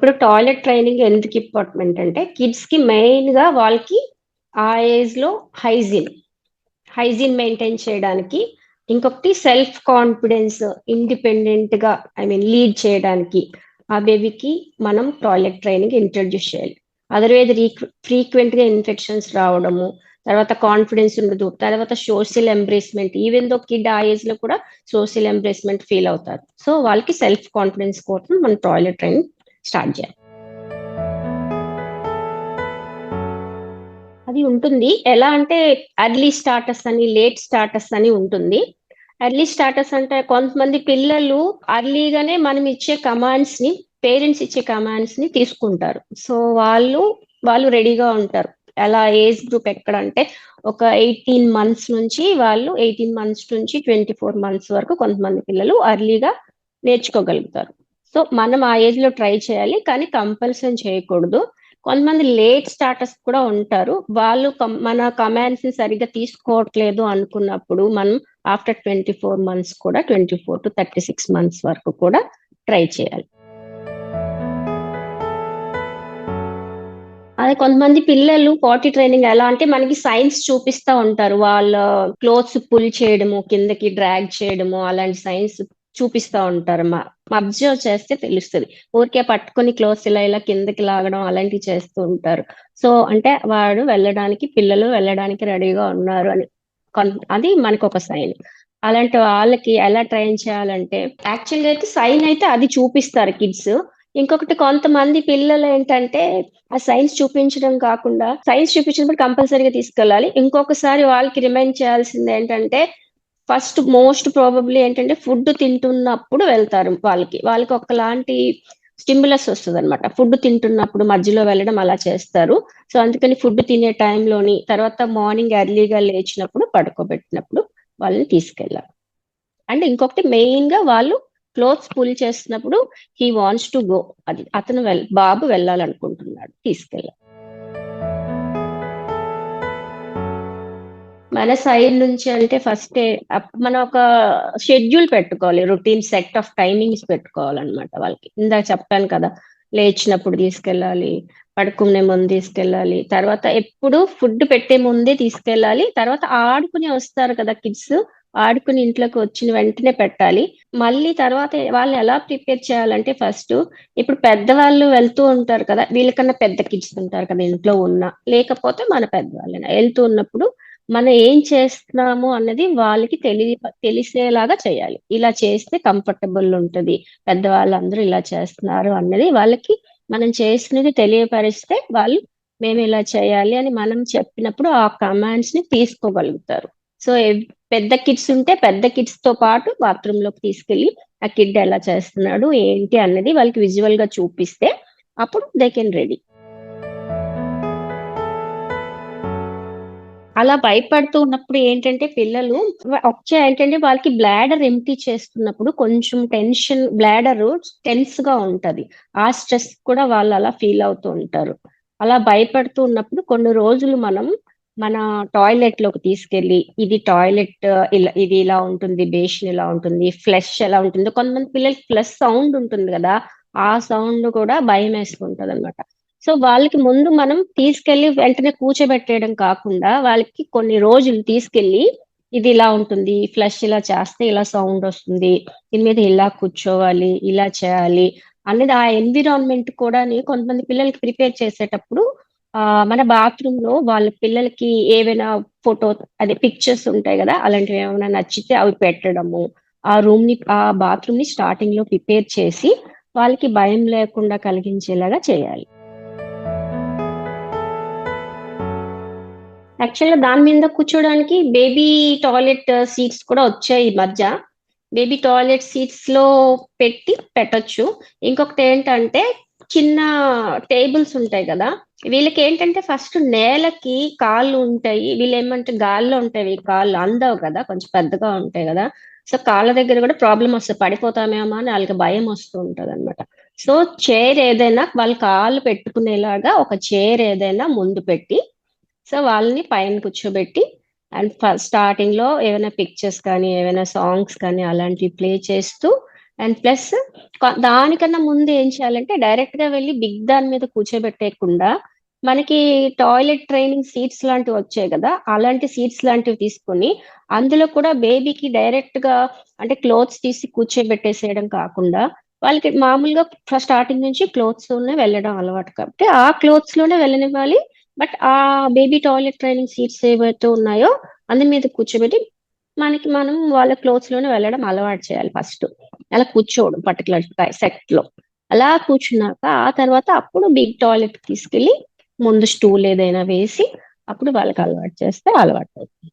ఇప్పుడు toilet training ఎందుకు important అంటే కిడ్స్కి మెయిన్గా వాళ్ళకి ఆ ఏజ్లో హైజీన్ హైజీన్ మెయింటైన్ చేయడానికి. ఇంకొకటి సెల్ఫ్ కాన్ఫిడెన్స్ ఇండిపెండెంట్గా ఐ మీన్ లీడ్ చేయడానికి ఆ బేబీకి మనం టాయిలెట్ ట్రైనింగ్ ఇంట్రడ్యూస్ చేయాలి. అదర్వైజ్ ఫ్రీక్వెంట్గా ఇన్ఫెక్షన్స్ రావడము తర్వాత కాన్ఫిడెన్స్ ఉండదు తర్వాత social embarrassment even though kid ఆ ఏజ్లో కూడా సోషల్ ఎంబ్రేస్మెంట్ ఫీల్ అవుతారు. సో వాళ్ళకి సెల్ఫ్ కాన్ఫిడెన్స్ కోసం మనం టాయిలెట్ ట్రైనింగ్ స్టార్ట్ చేయాలి. అది ఉంటుంది. ఎలా అంటే అర్లీ స్టార్టర్స్ అని లేట్ స్టార్టర్స్ అని ఉంటుంది. అర్లీ స్టార్టర్స్ అంటే కొంతమంది పిల్లలు అర్లీగానే మనం ఇచ్చే కమాండ్స్ని పేరెంట్స్ ఇచ్చే కమాండ్స్ని తీసుకుంటారు. సో వాళ్ళు వాళ్ళు రెడీగా ఉంటారు. అలా ఏజ్ గ్రూప్ ఎక్కడ అంటే ఒక ఎయిటీన్ మంత్స్ నుంచి వాళ్ళు ఎయిటీన్ మంత్స్ నుంచి ట్వంటీ ఫోర్ మంత్స్ వరకు కొంతమంది పిల్లలు అర్లీగా నేర్చుకోగలుగుతారు. సో మనం ఆ ఏజ్లో ట్రై చేయాలి కానీ కంపల్సరీ చేయకూడదు. కొంతమంది లేట్ స్టార్టర్స్ కూడా ఉంటారు. వాళ్ళు మన కమాండ్స్ని సరిగ్గా తీసుకోవట్లేదు అనుకున్నప్పుడు మనం ఆఫ్టర్ ట్వంటీ ఫోర్ మంత్స్ కూడా twenty four to thirty six months వరకు కూడా ట్రై చేయాలి. అదే కొంతమంది పిల్లలు పాటీ ట్రైనింగ్ ఎలా అంటే మనకి సైన్స్ చూపిస్తా ఉంటారు. వాళ్ళ క్లోత్స్ పుల్ చేయడము కిందకి డ్రాగ్ చేయడము అలాంటి సైన్స్ చూపిస్తా ఉంటారు. అబ్జర్వ్ చేస్తే తెలుస్తుంది. ఊరికే పట్టుకొని క్లోజ్ ఇలా ఇలా కిందకి లాగడం అలాంటివి చేస్తూ ఉంటారు. సో అంటే వాడు వెళ్ళడానికి పిల్లలు వెళ్ళడానికి రెడీగా ఉన్నారు అని. అది మనకు ఒక సైన్. అలాంటి వాళ్ళకి ఎలా ట్రైన్ చేయాలంటే యాక్చువల్గా అయితే సైన్ అయితే అది చూపిస్తారు కిడ్స్. ఇంకొకటి కొంతమంది పిల్లలు ఏంటంటే ఆ సైన్స్ చూపించడం కాకుండా సైన్స్ చూపించినప్పుడు కంపల్సరీగా తీసుకెళ్ళాలి. ఇంకొకసారి వాళ్ళకి రిమైండ్ చేయాల్సింది ఏంటంటే ఫస్ట్ మోస్ట్ ప్రాబబ్లీ ఏంటంటే ఫుడ్ తింటున్నప్పుడు వెళ్తారు వాళ్ళకి. వాళ్ళకి ఒకలాంటి స్టిమ్యులస్ వస్తుంది అనమాట ఫుడ్ తింటున్నప్పుడు మధ్యలో వెళ్ళడం అలా చేస్తారు. సో అందుకని ఫుడ్ తినే టైంలోని తర్వాత మార్నింగ్ ఎర్లీగా లేచినప్పుడు పడుకోబెట్టినప్పుడు వాళ్ళని తీసుకెళ్ళాలి. అండ్ ఇంకొకటి మెయిన్గా వాళ్ళు క్లోత్స్ పుల్ చేస్తున్నప్పుడు హీ వాంట్స్ టు గో. అది అతను వెల్ బాబు వెళ్ళాలనుకుంటున్నాడు తీసుకెళ్ళాలి. మన సైడ్ నుంచి అంటే ఫస్ట్ మనం ఒక షెడ్యూల్ పెట్టుకోవాలి రొటీన్ సెట్ ఆఫ్ టైమింగ్స్ పెట్టుకోవాలన్నమాట వాళ్ళకి. ఇందాక చెప్పాను కదా లేచినప్పుడు తీసుకెళ్ళాలి పడుకునే ముందు తీసుకెళ్ళాలి తర్వాత ఎప్పుడు ఫుడ్ పెట్టే ముందే తీసుకెళ్ళాలి తర్వాత ఆడుకుని వస్తారు కదా కిడ్స్ ఆడుకుని ఇంట్లోకి వచ్చిన వెంటనే పెట్టాలి. మళ్ళీ తర్వాత వాళ్ళని ఎలా ప్రిపేర్ చేయాలంటే ఫస్ట్ ఇప్పుడు పెద్దవాళ్ళు వెళ్తూ ఉంటారు కదా వీళ్ళకన్నా పెద్ద కిడ్స్ ఉంటారు కదా ఇంట్లో ఉన్న లేకపోతే మన పెద్దవాళ్ళైనా. వెళ్తూ ఉన్నప్పుడు మనం ఏం చేస్తున్నాము అన్నది వాళ్ళకి తెలి తెలిసేలాగా చేయాలి. ఇలా చేస్తే కంఫర్టబుల్ ఉంటుంది. పెద్దవాళ్ళందరూ ఇలా చేస్తున్నారు అన్నది వాళ్ళకి మనం చేసినది తెలియపరిస్తే వాళ్ళు మేము ఇలా చేయాలి అని మనం చెప్పినప్పుడు ఆ కమాండ్స్ని తీసుకోగలుగుతారు. సో పెద్ద కిడ్స్ ఉంటే పెద్ద కిడ్స్తో పాటు బాత్రూమ్లోకి తీసుకెళ్ళి ఆ కిడ్ ఎలా చేస్తున్నాడు ఏంటి అన్నది వాళ్ళకి విజువల్గా చూపిస్తే అప్పుడు దే కెన్ రెడీ అలా భయపడుతూ ఉన్నప్పుడు ఏంటంటే పిల్లలు వచ్చే ఏంటంటే వాళ్ళకి బ్లాడర్ ఎంటీ చేస్తున్నప్పుడు కొంచెం టెన్షన్ బ్లాడర్ టెన్స్గా ఉంటది. ఆ స్ట్రెస్ కూడా వాళ్ళు అలా ఫీల్ అవుతూ ఉంటారు. అలా భయపడుతూ ఉన్నప్పుడు కొన్ని రోజులు మనం మన టాయిలెట్లోకి తీసుకెళ్ళి ఇది టాయిలెట్ ఇలా ఇది ఇలా ఉంటుంది బేషన్ ఇలా ఉంటుంది ఫ్లెష్ ఎలా ఉంటుంది కొంతమంది పిల్లలకి ఫ్లెష్ సౌండ్ ఉంటుంది కదా ఆ సౌండ్ కూడా భయం వేసుకుంటది అనమాట సో వాళ్ళకి ముందు మనం తీసుకెళ్ళి వెంటనే కూర్చోబెట్టేయడం కాకుండా వాళ్ళకి కొన్ని రోజులు తీసుకెళ్ళి ఇది ఇలా ఉంటుంది ఫ్లష్ ఇలా చేస్తే ఇలా సౌండ్ వస్తుంది దీని మీద ఇలా కూర్చోవాలి ఇలా చేయాలి అనేది ఆ ఎన్విరాన్మెంట్ కూడా కొంతమంది పిల్లలకి ప్రిపేర్ చేసేటప్పుడు ఆ మన బాత్రూమ్లో వాళ్ళ పిల్లలకి ఏవైనా ఫోటో అదే పిక్చర్స్ ఉంటాయి కదా అలాంటివి ఏమైనా నచ్చితే అవి పెట్టడము ఆ రూమ్ని ఆ బాత్రూమ్ని స్టార్టింగ్లో ప్రిపేర్ చేసి వాళ్ళకి భయం లేకుండా కలిగించేలాగా చేయాలి. యాక్చువల్గా దాని మీద కూర్చోడానికి బేబీ టాయిలెట్ సీట్స్ కూడా వచ్చాయి ఈ మధ్య. బేబీ టాయిలెట్ సీట్స్లో పెట్టి పెట్టొచ్చు. ఇంకొకటి ఏంటంటే చిన్న టేబుల్స్ ఉంటాయి కదా. వీళ్ళకి ఏంటంటే ఫస్ట్ నేలకి కాళ్ళు ఉంటాయి. వీళ్ళు ఏమంటే గాల్లో ఉంటాయి. కాళ్ళు అందవు కదా. కొంచెం పెద్దగా ఉంటాయి కదా. సో కాళ్ళ దగ్గర కూడా ప్రాబ్లం వస్తుంది. పడిపోతామేమో అని వాళ్ళకి భయం వస్తూ ఉంటుంది అనమాట సో చైర్ ఏదైనా వాళ్ళ కాళ్ళు పెట్టుకునేలాగా ఒక చైర్ ఏదైనా ముందు పెట్టి సో వాళ్ళని పైన కూర్చోబెట్టి అండ్ స్టార్టింగ్లో ఏమైనా పిక్చర్స్ కానీ ఏమైనా సాంగ్స్ కానీ అలాంటివి ప్లే చేస్తూ అండ్ ప్లస్ దానికన్నా ముందు ఏం చేయాలంటే డైరెక్ట్గా వెళ్ళి బిగ్ దాని మీద కూర్చోబెట్టేయకుండా మనకి టాయిలెట్ ట్రైనింగ్ సీట్స్ లాంటివి వచ్చాయి కదా అలాంటి సీట్స్ లాంటివి తీసుకొని అందులో కూడా బేబీకి డైరెక్ట్గా అంటే క్లోత్స్ తీసి కూర్చోబెట్టేసేయడం కాకుండా వాళ్ళకి మామూలుగా ఫస్ట్ స్టార్టింగ్ నుంచి క్లోత్స్లోనే వెళ్ళడం అలవాటు కాబట్టి ఆ క్లోత్స్లోనే వెళ్ళనివ్వాలి. బట్ ఆ బేబీ టాయిలెట్ ట్రైనింగ్ సీట్స్ ఏవైతే ఉన్నాయో అందు మీద కూర్చోబెట్టి మనకి మనం వాళ్ళ క్లోత్స్లోనే వెళ్ళడం అలవాటు చేయాలి ఫస్ట్ అలా కూర్చోవడం పర్టికులర్ సెట్లో. అలా కూర్చున్నాక ఆ తర్వాత అప్పుడు బిగ్ టాయిలెట్ తీసుకెళ్ళి ముందు స్టూల్ ఏదైనా వేసి అప్పుడు వాళ్ళకి అలవాటు చేస్తే అలవాటు అవుతుంది.